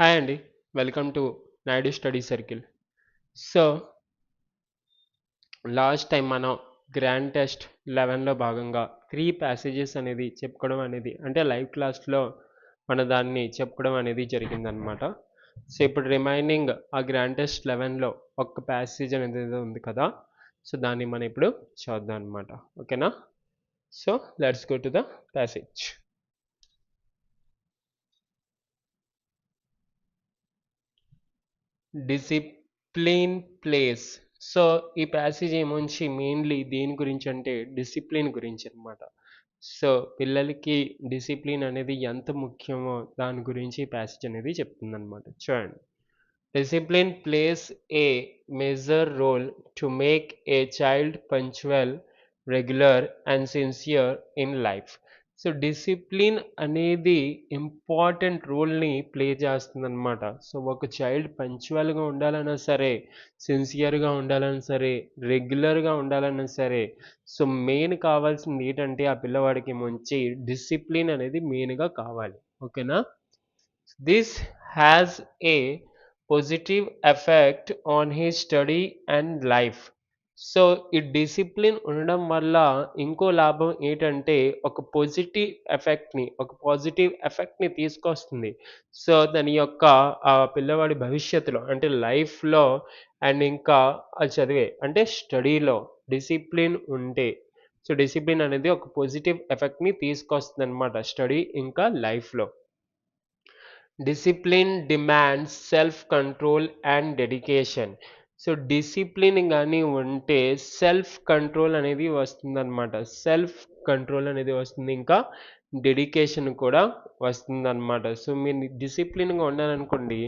Hi అండి welcome to Naidu study circle so last time మనం grand test లెవెన్లో భాగంగా త్రీ ప్యాసేజెస్ అనేది చెప్పుకోవడం అనేది అంటే లైవ్ క్లాస్లో మన దాన్ని చెప్పుకోవడం అనేది జరిగిందనమాట సో ఇప్పుడు రిమైనింగ్ ఆ గ్రాండ్ టెస్ట్ లెవెన్లో ఒక్క ప్యాసేజ్ అనేది ఉంది కదా. సో దాన్ని మనం ఇప్పుడు చూద్దాం అనమాట ఓకేనా so let's go to the passage discipline plays. So ఈ ప్యాసేజ్ ఏమొంచి మెయిన్లీ దేని గురించి అంటే డిసిప్లిన్ గురించి అనమాట సో పిల్లలకి డిసిప్లిన్ అనేది ఎంత ముఖ్యమో దాని గురించి ప్యాసేజ్ అనేది చెప్తుంది అనమాట చూడండి. Discipline plays a major role to make a child punctual regular and sincere in life so discipline అనేది ఇంపార్టెంట్ రోల్ని ప్లే చేస్తుందన్నమాట. సో ఒక చైల్డ్ పంచువల్గా ఉండాలన్నా సరే సిన్సియర్గా ఉండాలన్నా సరే రెగ్యులర్గా ఉండాలన్నా సరే సో మెయిన్ కావాల్సింది ఏంటంటే ఆ పిల్లవాడికి మంచి డిసిప్లిన్ అనేది మెయిన్గా కావాలి. ఓకేనా? This has a positive effect on he study and life. So ఈ డిసిప్లిన్ ఉండడం వల్ల ఇంకో లాభం ఏంటంటే ఒక పాజిటివ్ ఎఫెక్ట్ని ఒక పాజిటివ్ ఎఫెక్ట్ని తీసుకొస్తుంది. సో దాని యొక్క ఆ పిల్లవాడి భవిష్యత్తులో అంటే లైఫ్లో అండ్ ఇంకా ఆ చదివే అంటే స్టడీలో డిసిప్లిన్ ఉంటే సో డిసిప్లిన్ అనేది ఒక పాజిటివ్ ఎఫెక్ట్ని తీసుకొస్తుంది అనమాట స్టడీ ఇంకా లైఫ్లో. Discipline demands self control and dedication. So discipline కానీ ఉంటే సెల్ఫ్ కంట్రోల్ అనేది వస్తుందన్నమాట. సెల్ఫ్ కంట్రోల్ అనేది వస్తుంది. ఇంకా డెడికేషన్ కూడా వస్తుందన్నమాట. సో మీరు డిసిప్లిన్గా ఉండాలనుకోండి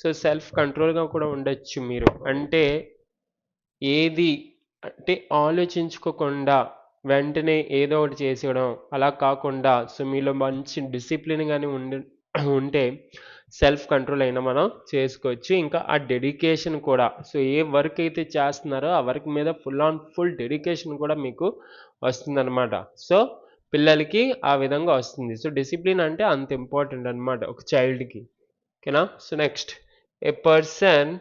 సో సెల్ఫ్ కంట్రోల్గా కూడా ఉండొచ్చు మీరు. అంటే ఏది అంటే ఆలోచించుకోకుండా వెంటనే ఏదో ఒకటి చేసేయడం అలా కాకుండా సో మీలో మంచి డిసిప్లిన్ కానీ ఉండి ఉంటే సెల్ఫ్ కంట్రోల్ అయినా మనం చేసుకోవచ్చు. ఇంకా ఆ డెడికేషన్ కూడా. సో ఏ వర్క్ అయితే చేస్తున్నారో ఆ వర్క్ మీద ఫుల్ ఆన్ ఫుల్ డెడికేషన్ కూడా మీకు వస్తుందన్నమాట. సో పిల్లలకి ఆ విధంగా వస్తుంది. సో డిసిప్లిన్ అంటే అంత ఇంపార్టెంట్ అనమాట ఒక చైల్డ్కి ఓకేనా so next a person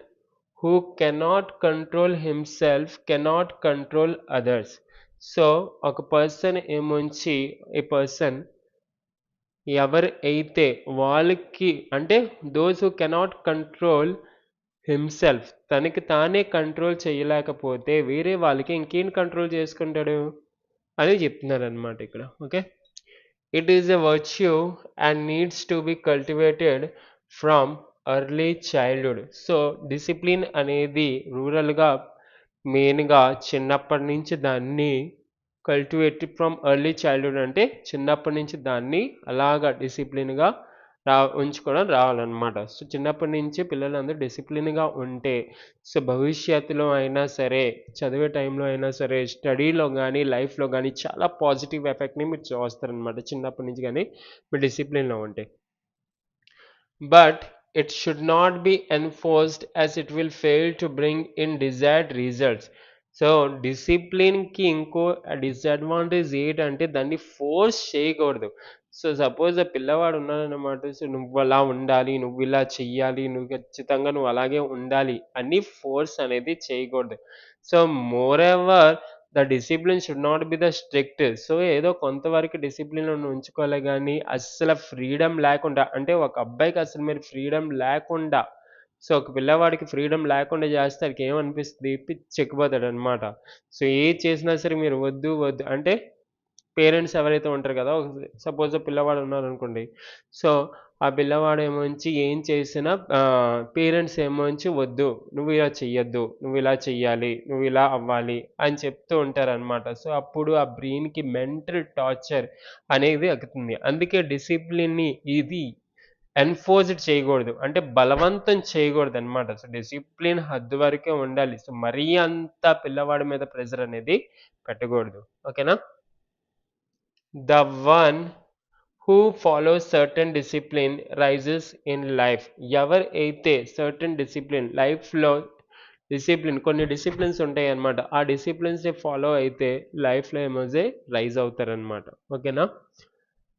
who cannot control himself cannot control others so ఒక పర్సన్ ఏముంచి ఏ పర్సన్ ఎవరు అయితే వాళ్ళకి అంటే those who cannot control himself తనకి తానే కంట్రోల్ చేయలేకపోతే వేరే వాళ్ళకి ఇంకేం కంట్రోల్ చేసుకుంటాడు అని చెప్తున్నారు అనమాట ఇక్కడ okay it is a virtue and needs to be cultivated from early childhood so discipline అనేది రూరల్గా మెయిన్గా చిన్నప్పటి నుంచి దాన్ని కల్టివేట్ ఫ్రమ్ ఎర్లీ చైల్డ్హుడ్ అంటే చిన్నప్పటి నుంచి దాన్ని అలాగా డిసిప్లిన్గా రా ఉంచుకోవడం రావాలన్నమాట. సో చిన్నప్పటి నుంచి పిల్లలందరూ డిసిప్లిన్గా ఉంటే సో భవిష్యత్తులో అయినా సరే చదివే టైంలో అయినా సరే స్టడీలో కానీ లైఫ్లో కానీ చాలా పాజిటివ్ ఎఫెక్ట్ని మీరు చూస్తారనమాట చిన్నప్పటి నుంచి కానీ మీరు డిసిప్లిన్లో ఉంటే. But it should not be enforced as it will fail to bring in desired results so డిసిప్లిన్కి ఇంకో డిసడ్వాంటేజ్ ఏంటంటే దాన్ని ఫోర్స్ చేయకూడదు సో సపోజ్ ఆ పిల్లవాడు ఉన్నాడన్నమాట. సో నువ్వు అలా ఉండాలి నువ్వు ఇలా చెయ్యాలి నువ్వు ఖచ్చితంగా నువ్వు అలాగే ఉండాలి అని ఫోర్స్ అనేది చేయకూడదు so more ever the discipline should not be the strict so ఏదో కొంతవరకు డిసిప్లిన్ ఉంచుకోవాలి కానీ అసలు ఫ్రీడమ్ లేకుండా అంటే ఒక అబ్బాయికి అసలు మీరు ఫ్రీడమ్ లేకుండా సో ఒక పిల్లవాడికి ఫ్రీడమ్ లేకుండా చేస్తే వాడికి ఏమనిపిస్తుంది పిచ్చెక్కిపోతాడు అనమాట సో ఏది చేసినా సరే మీరు వద్దు వద్దు అంటే పేరెంట్స్ ఎవరైతే ఉంటారు కదా సపోజ్ పిల్లవాడు ఉన్నారు అనుకోండి సో ఆ పిల్లవాడు ఏమోంచి ఏం చేసినా పేరెంట్స్ ఏమోంచి వద్దు నువ్వు ఇలా చెయ్యొద్దు నువ్వు ఇలా చెయ్యాలి నువ్వు ఇలా అవ్వాలి అని చెప్తూ ఉంటారనమాట సో అప్పుడు ఆ బ్రెయిన్కి మెంటల్ టార్చర్ అనేది ఎక్కుతుంది. అందుకే డిసిప్లిన్ని ఇది. ఎన్ఫోర్స్డ్ చేయకూడదు. అంటే బలవంతం చేయకూడదు అనమాట సో డిసిప్లిన్ హద్దు వరకే ఉండాలి. సో మరీ అంత పిల్లవాడి మీద ప్రెజర్ అనేది పెట్టకూడదు. ఓకేనా? The one who follow certain discipline rises in life ఎవరైతే సర్టన్ డిసిప్లిన్ లైఫ్లో డిసిప్లిన్ కొన్ని డిసిప్లిన్స్ ఉంటాయి అన్నమాట ఆ డిసిప్లిన్స్ని ఫాలో అయితే లైఫ్లో ఏమోజే రైజ్ అవుతారనమాట ఓకేనా?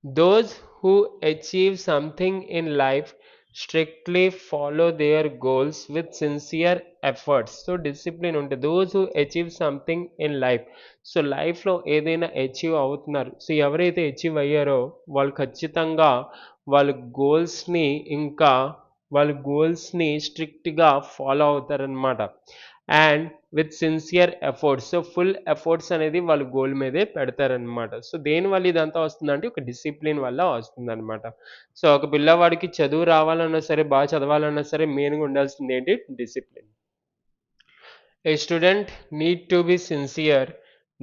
Those who achieve something in life strictly follow their goals with sincere efforts so discipline ఉంటే those who achieve something in life so లైఫ్లో ఏదైనా అచీవ్ అవుతున్నారు. సో ఎవరైతే అచీవ్ అయ్యారో వాళ్ళు ఖచ్చితంగా వాళ్ళ గోల్స్ని ఇంకా వాళ్ళ గోల్స్ని స్ట్రిక్ట్గా ఫాలో అవుతారనమాట and with sincere efforts so full efforts అనేది వాళ్ళు గోల్ మీదే పెడతారనమాట సో దేని వల్ల ఇదంతా వస్తుందంటే ఒక డిసిప్లిన్ వల్ల వస్తుందన్నమాట. సో ఒక పిల్లవాడికి చదువు రావాలన్నా సరే బాగా చదవాలన్నా సరే మెయిన్గా ఉండాల్సింది ఏంటి? Discipline a student need to be sincere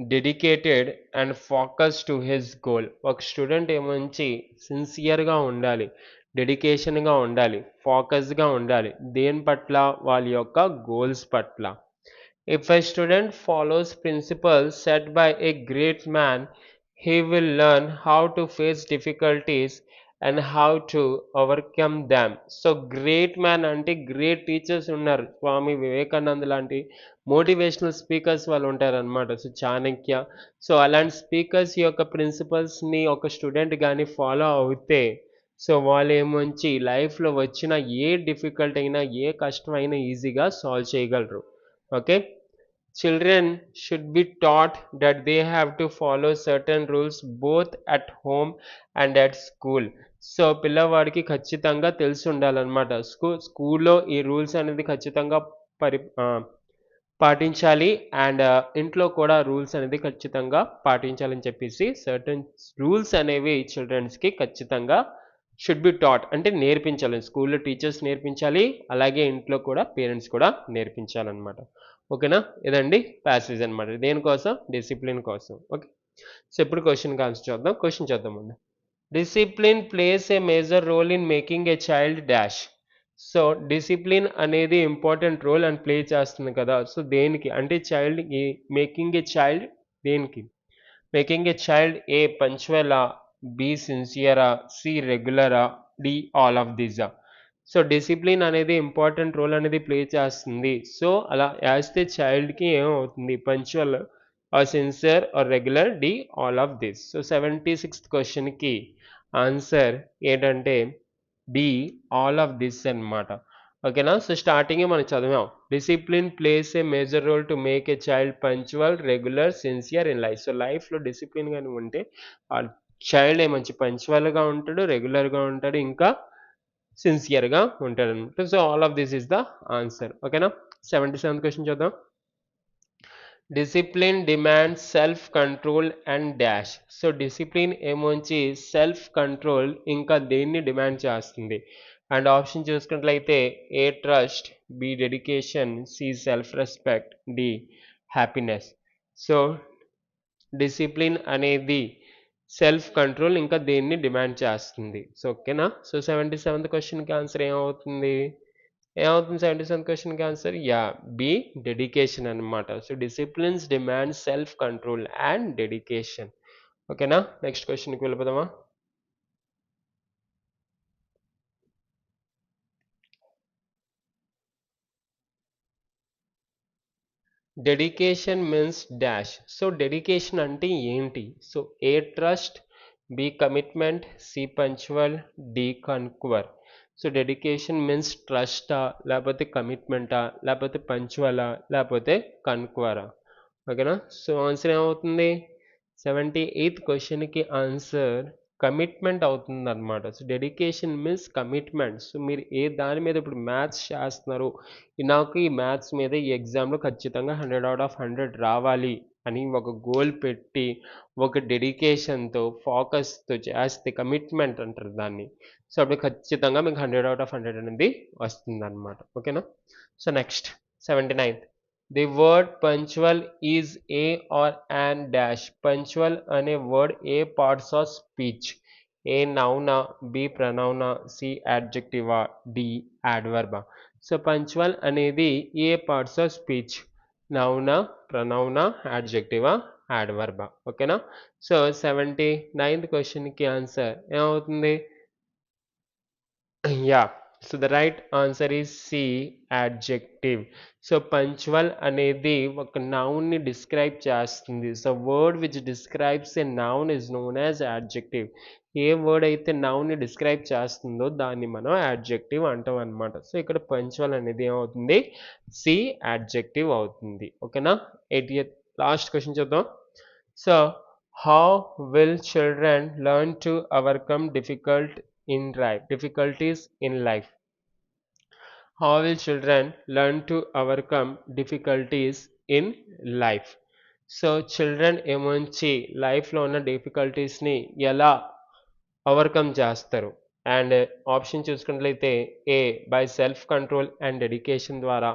dedicated and focus to his goal ఒక స్టూడెంట్ ఏమంచి సిన్సియర్గా ఉండాలి డెడికేషన్గా ఉండాలి ఫోకస్గా ఉండాలి. దేని పట్ల? వాళ్ళ యొక్క గోల్స్ పట్ల. If a student follows principles set by a great man he will learn how to face difficulties and how to overcome them. So great man అంటే గ్రేట్ టీచర్స్ ఉన్నారు. స్వామి వివేకానంద్ లాంటి మోటివేషనల్ స్పీకర్స్ వాళ్ళు ఉంటారనమాట సో చాణక్య. సో అలాంటి speakers యొక్క ప్రిన్సిపల్స్ని ఒక student కానీ ఫాలో అవుతే సో వాళ్ళు ఏమొంచి లైఫ్లో వచ్చిన ఏ డిఫికల్ట్ అయినా ఏ కష్టం అయినా ఈజీగా సాల్వ్ చేయగలరు. Okay children should be taught that they have to follow certain rules both at home and at school. So పిల్లవాడికి ఖచ్చితంగా తెలిసి ఉండాలన్నమాట. స్కూ స్కూల్లో ఈ రూల్స్ అనేది ఖచ్చితంగా పరి పాటించాలి అండ్ ఇంట్లో కూడా రూల్స్ అనేది ఖచ్చితంగా పాటించాలని చెప్పేసి సర్టన్ రూల్స్ అనేవి చిల్డ్రన్స్కి ఖచ్చితంగా షుడ్ బి టాట్ అంటే నేర్పించాలి. స్కూల్లో టీచర్స్ నేర్పించాలి. అలాగే ఇంట్లో కూడా పేరెంట్స్ కూడా నేర్పించాలన్నమాట. ఓకేనా? ఇదండి ప్యాసేజ్ అనమాట దేనికోసం డిసిప్లిన్ కోసం. ఓకే? సో ఇప్పుడు క్వశ్చన్ ఆన్సర్ చూద్దాం. క్వశ్చన్ చూద్దాం ముందు discipline plays a major role in making a child dash so discipline అనేది ఇంపార్టెంట్ రోల్ అండ్ ప్లే చేస్తుంది కదా. సో దేనికి? అంటే చైల్డ్ మేకింగ్ ఏ చైల్డ్ దేనికి? మేకింగ్ ఏ చైల్డ్ ఏ పంచువలా బి సిన్సియరా సి రెగ్యులరా డి ఆల్ ఆఫ్ దీజా సో డిసిప్లిన్ అనేది ఇంపార్టెంట్ రోల్ అనేది ప్లే చేస్తుంది. సో అలా వేస్తే చైల్డ్కి ఏమవుతుంది? Punctual or sincere or regular D all of this so seventy sixth క్వశ్చన్కి ఆన్సర్ ఏంటంటే డి ఆల్ ఆఫ్ దిస్ అన్నమాట. ఓకేనా సో స్టార్టింగే మనం చదివాం. Discipline plays a major role to make a child punctual regular sincere in life so లైఫ్లో discipline కానీ ఉంటే చైల్డ్ ఏ మంచి పంచువల్గా ఉంటాడు రెగ్యులర్గా ఉంటాడు ఇంకా సిన్సియర్గా ఉంటాడు అనమాట so all of this is the answer ఓకేనా సెవెంటీ సెవెంత్ క్వశ్చన్ చూద్దాం. Discipline demand self control and dash so discipline ఏమోంచి self control ఇంకా దేన్ని డిమాండ్ చేస్తుంది? అండ్ ఆప్షన్ చూసుకున్నట్లయితే A trust B dedication C self respect D happiness so discipline అనేది self control ఇంకా దేన్ని demand చేస్తుంది. సో ఓకేనా సో సెవెంటీ సెవెంత్ క్వశ్చన్కి ఆన్సర్ ఏమవుతుంది? ఏమవుతుంది సెవెంటీ సెవెంత్ క్వశ్చన్కి ఆన్సర్ యా బి డెడికేషన్ అనమాట so disciplines demand self control and dedication ఓకేనా నెక్స్ట్ క్వశ్చన్కి వెళ్ళిపోదామా? Dedication means dash. So dedication అంటే ఏంటి? So A trust B commitment C punctual D conquer. So dedication means ట్రస్టా లేకపోతే కమిట్మెంటా లేకపోతే పంచువలా లేకపోతే కన్క్వరా? ఓకేనా? సో ఆన్సర్ ఏమవుతుంది? సెవెంటీ ఎయిత్ క్వశ్చన్కి ఆన్సర్ కమిట్మెంట్ అవుతుంది అనమాట so dedication means commitment so మీరు ఏ దాని మీద ఇప్పుడు మ్యాథ్స్ చేస్తున్నారు? నాకు ఈ మ్యాథ్స్ మీద ఈ ఎగ్జామ్లో ఖచ్చితంగా హండ్రెడ్ అవుట్ ఆఫ్ హండ్రెడ్ రావాలి అని ఒక గోల్ పెట్టి ఒక డెడికేషన్తో ఫోకస్తో చేస్తే కమిట్మెంట్ అంటారు దాన్ని. సో అప్పుడు ఖచ్చితంగా మీకు హండ్రెడ్ అవుట్ ఆఫ్ హండ్రెడ్ అనేది వస్తుంది అనమాట ఓకేనా so next seventy ninth the word punctual is a or an dash punctual అనే word A parts of speech A నౌనా B ప్రనౌనా సి యాడ్జెక్టివా డి యాడ్వర్బా సో పంచువల్ అనేది ఏ పార్ట్స్ ఆఫ్ స్పీచ్ నౌనా ప్రనౌనా యాడ్జెక్టివా యాడ్వర్బా ఓకేనా సో సెవెంటీ నైన్త్ క్వశ్చన్కి ఆన్సర్ ఏమవుతుంది? Yeah so the right answer is C adjective so punctual అనేది ఒక నౌన్ని డిస్క్రైబ్ చేస్తుంది. So word which describes a noun is known as adjective a word అయితే నౌన్ని డిస్క్రైబ్ చేస్తుందో దాన్ని మనం యాడ్జెక్టివ్ అంటాం అనమాట సో ఇక్కడ పంచువల్ అనేది ఏమవుతుంది? సి యాడ్జెక్టివ్ అవుతుంది. ఓకేనా? ఎయిటీ లాస్ట్ క్వశ్చన్ చూద్దాం. So how will children learn to overcome difficult in life difficulties in life. How will children learn to overcome difficulties in life? So children ఏమొంచి లైఫ్లో ఉన్న డిఫికల్టీస్ని ఎలా ఓవర్కమ్ చేస్తారు అండ్ ఆప్షన్ చూసుకున్నట్లయితే A by self control and dedication ద్వారా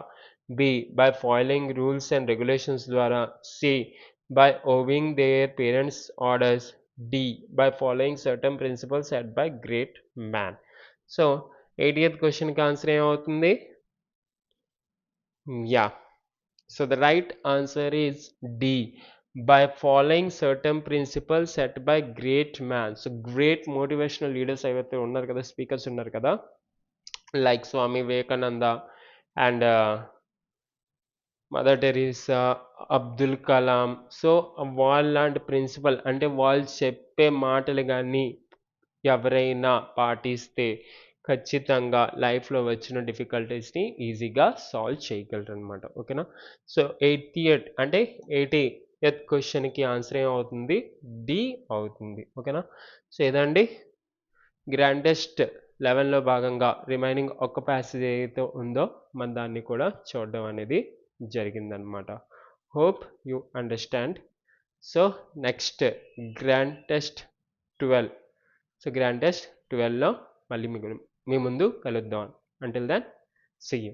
B by following rules and regulations ద్వారా C by owing their parents orders D by following certain principles set by great man so eightieth క్వశ్చన్కి answer ఏమవుతుంది yeah so the right answer is D by following certain principles set by great man so great motivational leaders ఏవైతే ఉన్నారు కదా speakers ఉన్నారు కదా like Swami Vivekananda and Mother Teresa Abdul Kalam. So వాళ్ళలాంటి principle అంటే వాళ్ళు చెప్పే మాటలు కానీ ఎవరైనా పాటిస్తే ఖచ్చితంగా లైఫ్లో వచ్చిన డిఫికల్టీస్ని ఈజీగా సాల్వ్ చేయగలరు అనమాట ఓకేనా? సో ఎయిటీ ఎయిట్ అంటే ఎయిటీ ఎయిత్ క్వశ్చన్కి ఆన్సర్ ఏమవుతుంది? డి అవుతుంది. ఓకేనా? సో ఏదండి? గ్రాండెస్ట్ లెవెన్లో భాగంగా రిమైనింగ్ ఒక్క ప్యాసేజ్ ఏదైతే ఉందో మన దాన్ని కూడా చూడడం అనేది జరిగిందనమాట hope you understand so next grand test twelve so grand test ట్వెల్వ్లో మళ్ళీ మీకు మీ ముందు కలుద్దాం. Until then see you